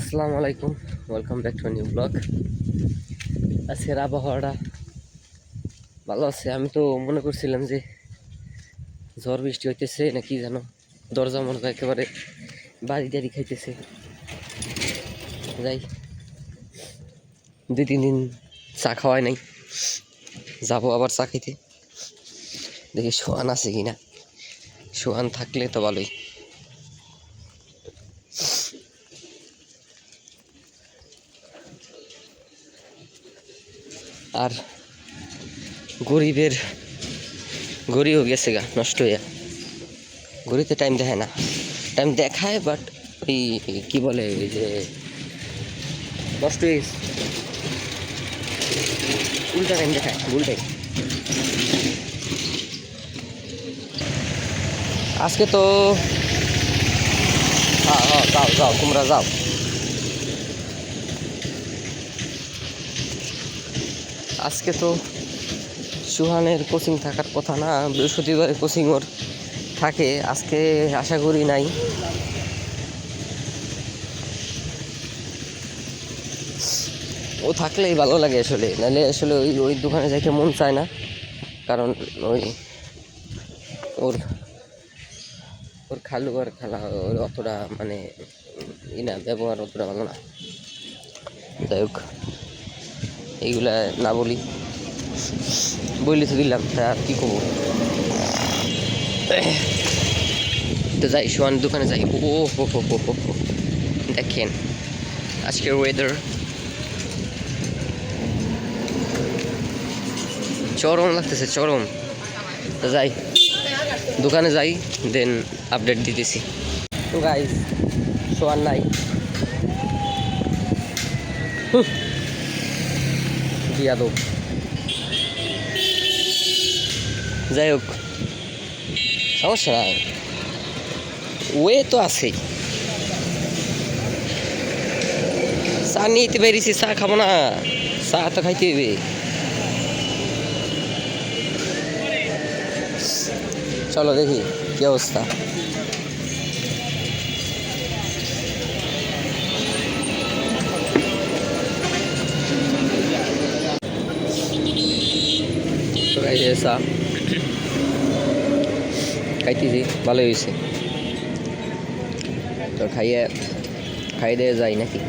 আসসালামু আলাইকুম। Welcome back to new blog আজকের আবহাওয়াটা ভালো আছে। আমি তো মনে করছিলাম যে ঝড় বৃষ্টি হইতেছে না কি জানো দরজা হয় একেবারে বাড়ি টাড়ি খাইতেছে। যাই দুই তিন দিন চা খাওয়াই নাই। যাব আবার চা খাইতে। দেখি সোয়ান আছে কিনা। সোয়ান থাকলে তো ভালোই। আর গরিবের গরিও গেছে গা, নষ্ট হইয়া গরিতে টাইম দেখায় না। টাইম দেখায় বাট ওই কি বলে, ওই যে নষ্ট হয়ে গেছে। উল্টা টাইম দেখায়, ভুল টাইম আজকে তো হ্যাঁ হ্যাঁ যাও যাও, তোমরা যাও। আজকে তো সুহানের কোচিং থাকার কথা না, বৃহস্পতিবারে কোচিং ওর থাকে, আজকে আশা করি নাই। ও থাকলেই ভালো লাগে আসলে, নাহলে আসলে ওই ওই দোকানে যাইতে মন চায় না। কারণ ওই ওর ওর খালু আর খালা, ওর অতটা মানে ই না, ব্যবহার অতটা ভালো না। যাই হোক। এইগুলা না বলি। বলি তো দিলাম, তা আর কি করব? তো যাই সোয়ান দোকানে যাই। ও হো হো হো হো। দেখেন, আজকের ওয়েদার চরম লাগতেছে, চরম। তো যাই, দোকানে যাই দেন আপডেট দিতেছি। তো গাইজ সোয়ান নাই। বিয়াদব যাই হোক, সমস্যা ওয়ে তো আছেই। চা নিতে পেরেছি, চা খাব না। চা তো খাইতে হবে চলো দেখি, কি অবস্থা? খাইতেছি হয়েছে তো খাইয়ে খাই দিয়ে যাই নাকি?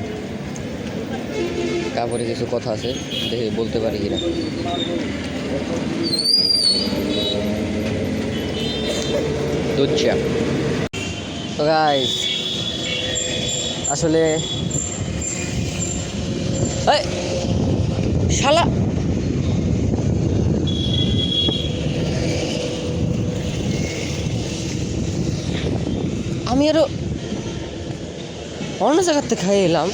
তারপরে কিছু কথা আছে, দেখে বলতে পারি কিনা। তো আসলে শালা! আমি আরও অন্য জায়গাতে খাই এলাম।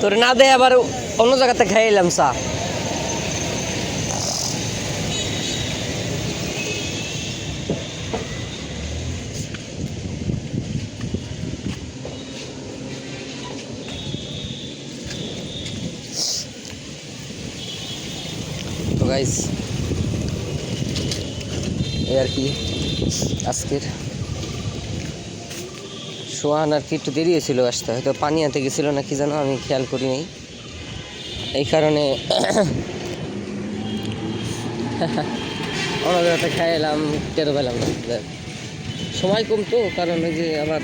তোর না দেয় আবার অন্য জায়গাতে খাই এলাম, চা। গাইস এই আর কি, আজকের সোহান আর কি একটু দেরি হয়েছিল আসতে, হয়তো পানি আনতে গেছিল না কি জানো আমি খেয়াল করি নাই। এই কারণে অন্য জায়গাতে খাই এলাম টেরো পেলাম না। সময় কম তো, কারণ ওই যে আবার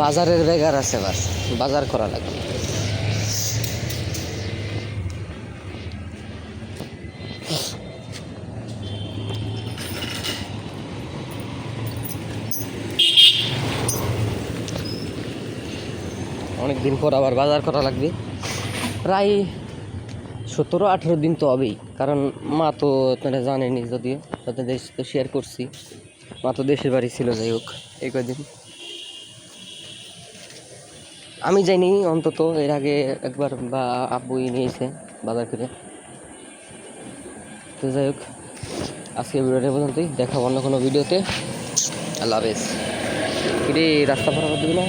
বাজারের বেগার আছে বাস, বাজার করা লাগবে অনেক দিন পর আবার বাজার করা লাগবে। প্রায় সতেরো, আঠেরো দিন তো হবেই। কারণ মা তো আপনারা জানেনি যদিও দেশ তো শেয়ার করছি। মা তো দেশের বাড়ি ছিল, যাই হোক, এই কদিন। আমি যাইনি, অন্তত এর আগে একবার বা আব্বুই নিয়েছে বাজার করে। তো যাই হোক, আজকে ভিডিওটা পর্যন্তই। দেখা অন্য কোনো ভিডিওতে। আল্লাহ হাফেজ। রাস্তা পার করে দিবি না।